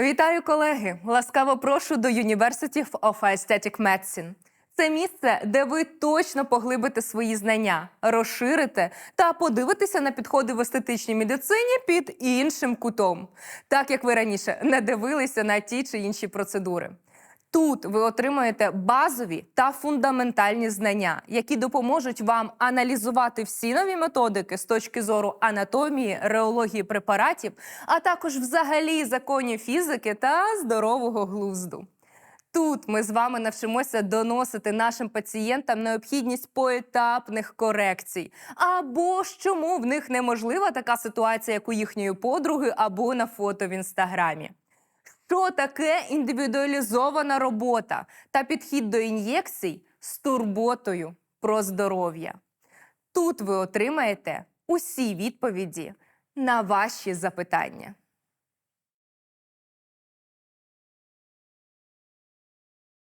Вітаю, колеги! Ласкаво прошу до University of Aesthetic Medicine. Це місце, де ви точно поглибите свої знання, розширите та подивитеся на підходи в естетичній медицині під іншим кутом, так як ви раніше не дивилися на ті чи інші процедури. Тут ви отримаєте базові та фундаментальні знання, які допоможуть вам аналізувати всі нові методики з точки зору анатомії, реології препаратів, а також взагалі законів фізики та здорового глузду. Тут ми з вами навчимося доносити нашим пацієнтам необхідність поетапних корекцій, або чому в них неможлива така ситуація, як у їхньої подруги, або на фото в інстаграмі. Що таке індивідуалізована робота та підхід до ін'єкцій з турботою про здоров'я? Тут ви отримаєте усі відповіді на ваші запитання.